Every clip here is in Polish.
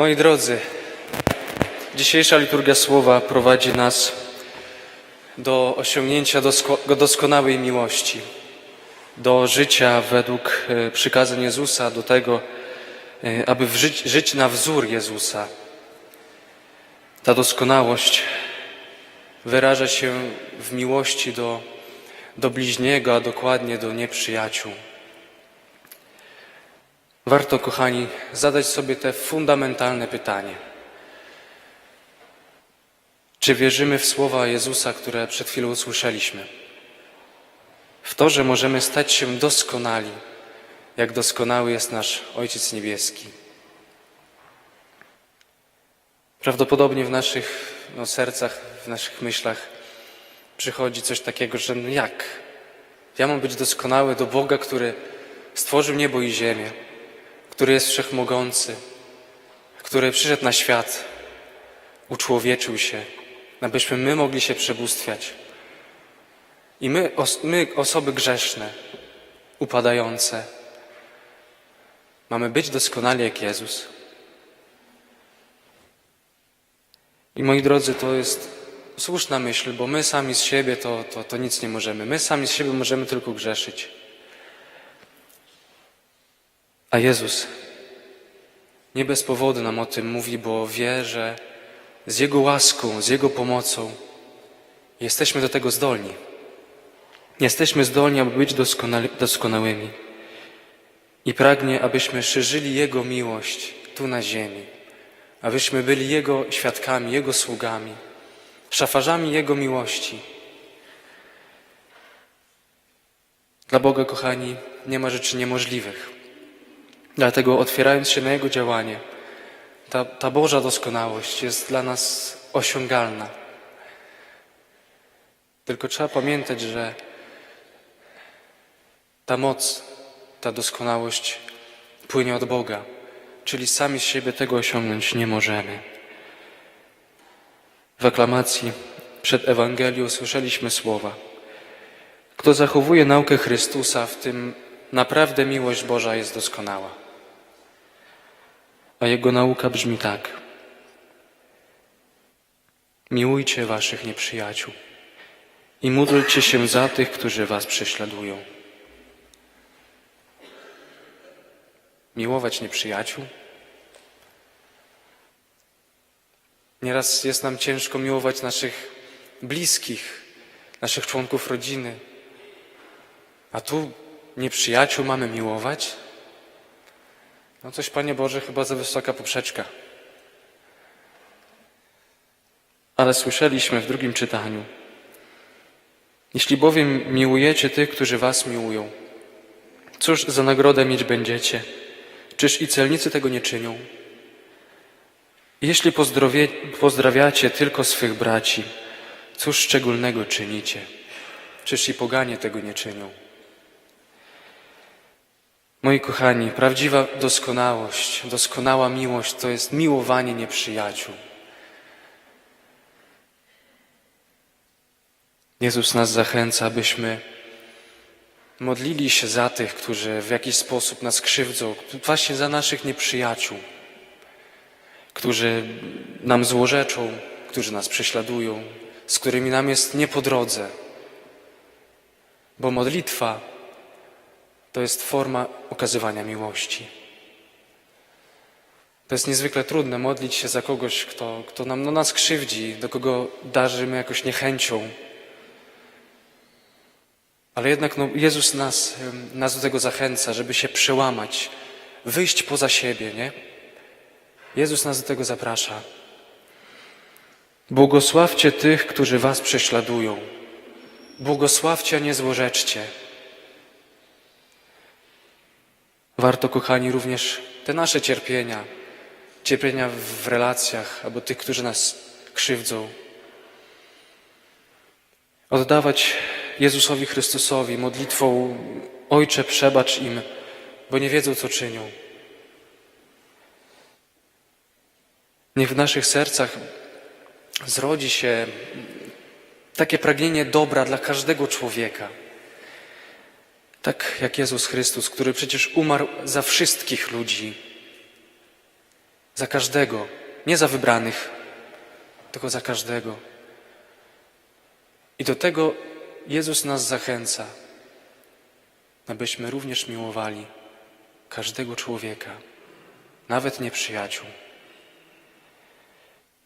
Moi drodzy, dzisiejsza liturgia słowa prowadzi nas do osiągnięcia dosko- doskonałej miłości, do życia według e, przykazań Jezusa, do tego, e, aby żyć, żyć na wzór Jezusa. Ta doskonałość wyraża się w miłości do, do bliźniego, a dokładnie do nieprzyjaciół. Warto, kochani, zadać sobie te fundamentalne pytanie. Czy wierzymy w słowa Jezusa, które przed chwilą usłyszeliśmy? W to, że możemy stać się doskonali, jak doskonały jest nasz Ojciec Niebieski. Prawdopodobnie w naszych no, sercach, w naszych myślach przychodzi coś takiego, że no jak? Ja mam być doskonały do Boga, który stworzył niebo i ziemię, który jest wszechmogący, który przyszedł na świat, uczłowieczył się, abyśmy my mogli się przebóstwiać. I my, os- my, osoby grzeszne, upadające, mamy być doskonali jak Jezus. I moi drodzy, to jest słuszna myśl, bo my sami z siebie to, to, to nic nie możemy. My sami z siebie możemy tylko grzeszyć. A Jezus nie bez powodu nam o tym mówi, bo wie, że z Jego łaską, z Jego pomocą jesteśmy do tego zdolni. Jesteśmy zdolni, aby być doskonali, doskonałymi. I pragnie, abyśmy szerzyli Jego miłość tu na ziemi, abyśmy byli Jego świadkami, Jego sługami, szafarzami Jego miłości. Dla Boga, kochani, nie ma rzeczy niemożliwych. Dlatego otwierając się na Jego działanie, ta, ta Boża doskonałość jest dla nas osiągalna. Tylko trzeba pamiętać, że ta moc, ta doskonałość płynie od Boga, czyli sami z siebie tego osiągnąć nie możemy. W aklamacji przed Ewangelią słyszeliśmy słowa. Kto zachowuje naukę Chrystusa, w tym naprawdę miłość Boża jest doskonała. A jego nauka brzmi tak. Miłujcie waszych nieprzyjaciół i módlcie się za tych, którzy was prześladują. Miłować nieprzyjaciół? Nieraz jest nam ciężko miłować naszych bliskich, naszych członków rodziny. A tu nieprzyjaciół mamy miłować? No coś, Panie Boże, chyba za wysoka poprzeczka. Ale słyszeliśmy w drugim czytaniu. Jeśli bowiem miłujecie tych, którzy was miłują, cóż za nagrodę mieć będziecie? Czyż i celnicy tego nie czynią? Jeśli pozdrawiacie tylko swych braci, cóż szczególnego czynicie? Czyż i poganie tego nie czynią? Moi kochani, prawdziwa doskonałość, doskonała miłość to jest miłowanie nieprzyjaciół. Jezus nas zachęca, abyśmy modlili się za tych, którzy w jakiś sposób nas krzywdzą, właśnie za naszych nieprzyjaciół, którzy nam złorzeczą, którzy nas prześladują, z którymi nam jest nie po drodze. Bo modlitwa to jest forma okazywania miłości. To jest niezwykle trudne modlić się za kogoś, kto, kto nam, no, nas krzywdzi, do kogo darzymy jakoś niechęcią. Ale jednak no, Jezus nas, nas do tego zachęca, żeby się przełamać, wyjść poza siebie, nie? Jezus nas do tego zaprasza. Błogosławcie tych, którzy was prześladują. Błogosławcie, a nie złorzeczcie. Warto, kochani, również te nasze cierpienia, cierpienia w relacjach albo tych, którzy nas krzywdzą, oddawać Jezusowi Chrystusowi modlitwą Ojcze, przebacz im, bo nie wiedzą, co czynią. Niech w naszych sercach zrodzi się takie pragnienie dobra dla każdego człowieka. Tak jak Jezus Chrystus, który przecież umarł za wszystkich ludzi, Za każdego, nie za wybranych, tylko za każdego. I do tego Jezus nas zachęca, abyśmy również miłowali każdego człowieka, nawet nieprzyjaciół.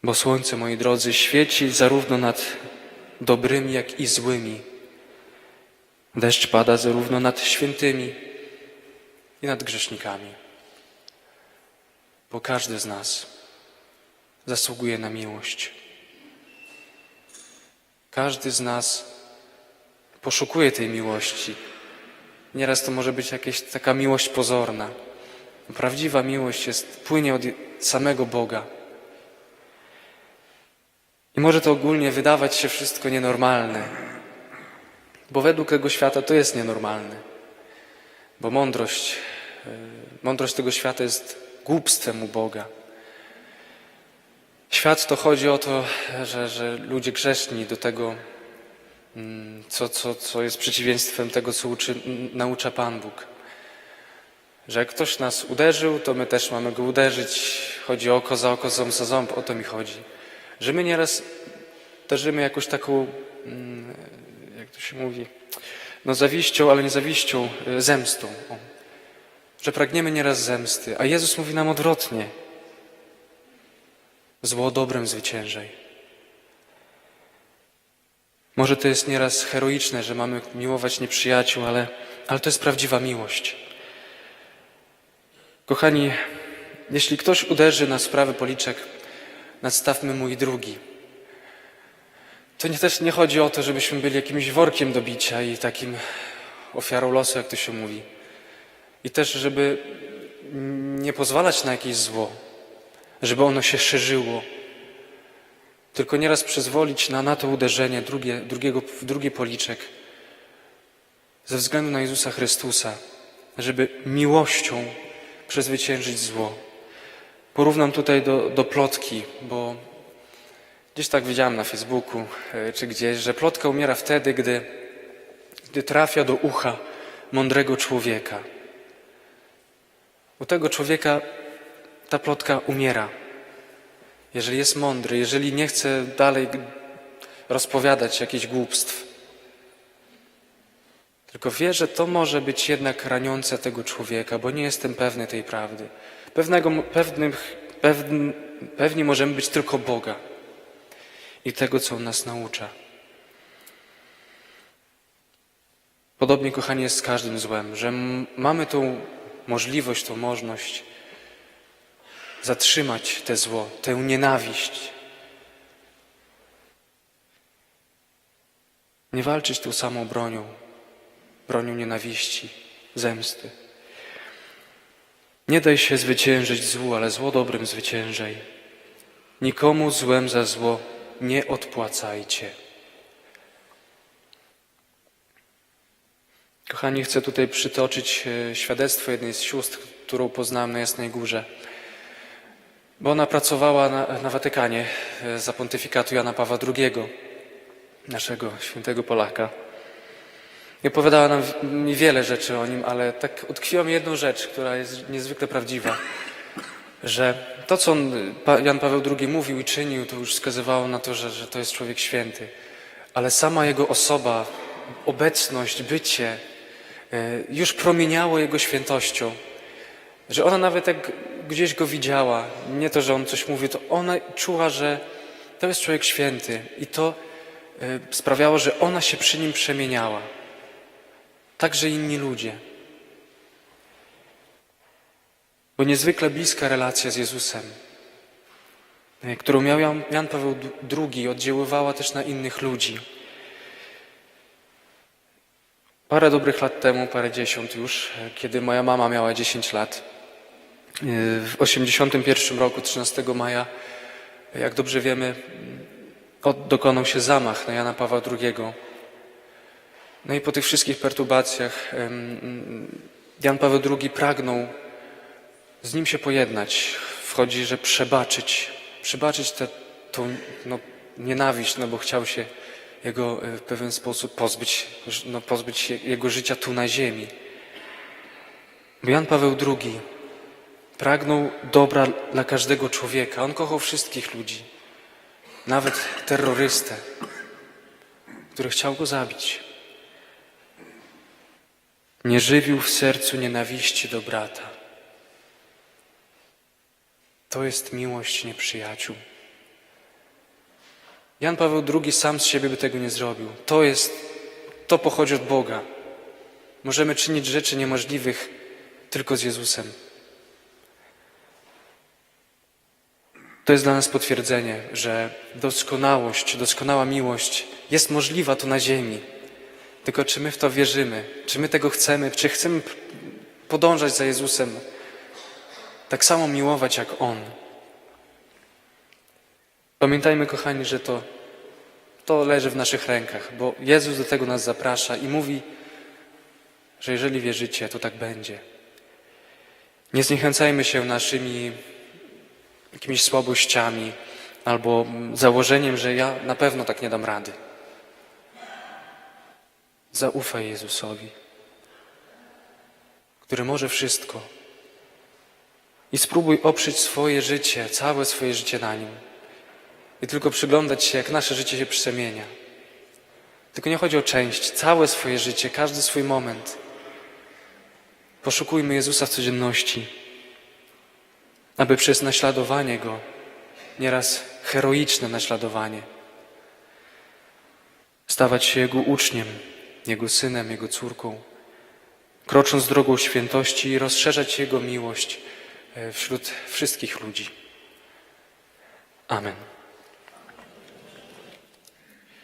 Bo słońce, moi drodzy, świeci zarówno nad dobrymi, jak i złymi. Deszcz pada zarówno nad świętymi i nad grzesznikami. Bo każdy z nas zasługuje na miłość. Każdy z nas poszukuje tej miłości. Nieraz to może być jakaś taka miłość pozorna. Prawdziwa miłość jest, płynie od samego Boga. I może to ogólnie wydawać się wszystko nienormalne, bo według tego świata to jest nienormalne. Bo mądrość, yy, mądrość tego świata jest głupstwem u Boga. Świat to chodzi o to, że, że ludzie grzeszni do tego, mm, co, co, co jest przeciwieństwem tego, co uczy, naucza Pan Bóg. Że jak ktoś nas uderzył, to my też mamy go uderzyć. Chodzi oko za oko, ząb za ząb, o to mi chodzi. Że my nieraz darzymy jakąś taką, mm, to się mówi, no zawiścią, ale nie zawiścią, y, zemstą. O. Że pragniemy nieraz zemsty, a Jezus mówi nam odwrotnie. Zło dobrem zwyciężaj. Może to jest nieraz heroiczne, że mamy miłować nieprzyjaciół, ale, ale to jest prawdziwa miłość. Kochani, jeśli ktoś uderzy na sprawy policzek, nadstawmy mu i drugi. To nie, też nie chodzi o to, żebyśmy byli jakimś workiem do bicia i takim ofiarą losu, jak to się mówi. I też, żeby nie pozwalać na jakieś zło, żeby ono się szerzyło, tylko nieraz przyzwolić na, na to uderzenie drugie, drugiego, drugi policzek ze względu na Jezusa Chrystusa, żeby miłością przezwyciężyć zło. Porównam tutaj do, do plotki, bo gdzieś tak widziałem na Facebooku e, czy gdzieś, że plotka umiera wtedy, gdy, gdy trafia do ucha mądrego człowieka. U tego człowieka ta plotka umiera. Jeżeli jest mądry, jeżeli nie chce dalej rozpowiadać jakichś głupstw, tylko wie, że to może być jednak raniące tego człowieka, bo nie jestem pewny tej prawdy. Pewnego, pewni możemy być tylko Boga i tego, co On nas naucza. Podobnie, kochani, jest z każdym złem, że mamy tą możliwość, tą możliwość zatrzymać te zło, tę nienawiść. Nie walczyć tą samą bronią, bronią nienawiści, zemsty. Nie daj się zwyciężyć złu, ale zło dobrym zwyciężaj. Nikomu złem za zło nie odpłacajcie. Kochani, chcę tutaj przytoczyć e, świadectwo jednej z sióstr, którą poznałem na Jasnej Górze. Bo ona pracowała na, na Watykanie e, za pontyfikatu Jana Pawła II, naszego świętego Polaka. I opowiadała nam wiele rzeczy o nim, ale tak utkwiła mi jedną rzecz, która jest niezwykle prawdziwa, że to, co on, Jan Paweł II mówił i czynił, to już wskazywało na to, że, że to jest człowiek święty. Ale sama jego osoba, obecność, bycie e, już promieniało jego świętością. Że ona nawet jak gdzieś go widziała, nie to, że on coś mówił, to ona czuła, że to jest człowiek święty i to e, sprawiało, że ona się przy nim przemieniała. Także inni ludzie. Bo niezwykle bliska relacja z Jezusem, e, którą miał Jan Paweł II, oddziaływała też na innych ludzi. Parę dobrych lat temu, parę dziesiąt już, e, kiedy moja mama miała 10 lat, e, w 1981 roku, 13 maja, jak dobrze wiemy, dokonał się zamach na Jana Pawła II. No i po tych wszystkich perturbacjach Jan Paweł II pragnął z nim się pojednać. Wchodzi, że przebaczyć, przebaczyć tę no, nienawiść, no bo chciał się jego e, w pewien sposób pozbyć, no, pozbyć się jego życia tu na ziemi. Jan Paweł II Pragnął dobra dla każdego człowieka. On kochał wszystkich ludzi, nawet terrorystę, który chciał go zabić. Nie żywił w sercu nienawiści do brata. To jest miłość nieprzyjaciół. Jan Paweł II sam z siebie by tego nie zrobił. To jest, to pochodzi od Boga. Możemy czynić rzeczy niemożliwych tylko z Jezusem. To jest dla nas potwierdzenie, że doskonałość, doskonała miłość jest możliwa tu na ziemi. Tylko czy my w to wierzymy, czy my tego chcemy, czy chcemy podążać za Jezusem, tak samo miłować jak On. Pamiętajmy, kochani, że to, to leży w naszych rękach, bo Jezus do tego nas zaprasza i mówi, że jeżeli wierzycie, to tak będzie. Nie zniechęcajmy się naszymi jakimiś słabościami albo założeniem, że ja na pewno tak nie dam rady. Zaufaj Jezusowi, który może wszystko. I spróbuj oprzeć swoje życie, całe swoje życie na nim. I tylko przyglądać się, jak nasze życie się przemienia. Tylko nie chodzi o część, całe swoje życie, każdy swój moment. Poszukujmy Jezusa w codzienności, aby przez naśladowanie Go, nieraz heroiczne naśladowanie, stawać się Jego uczniem, Jego synem, Jego córką, krocząc drogą świętości i rozszerzać Jego miłość wśród wszystkich ludzi. Amen.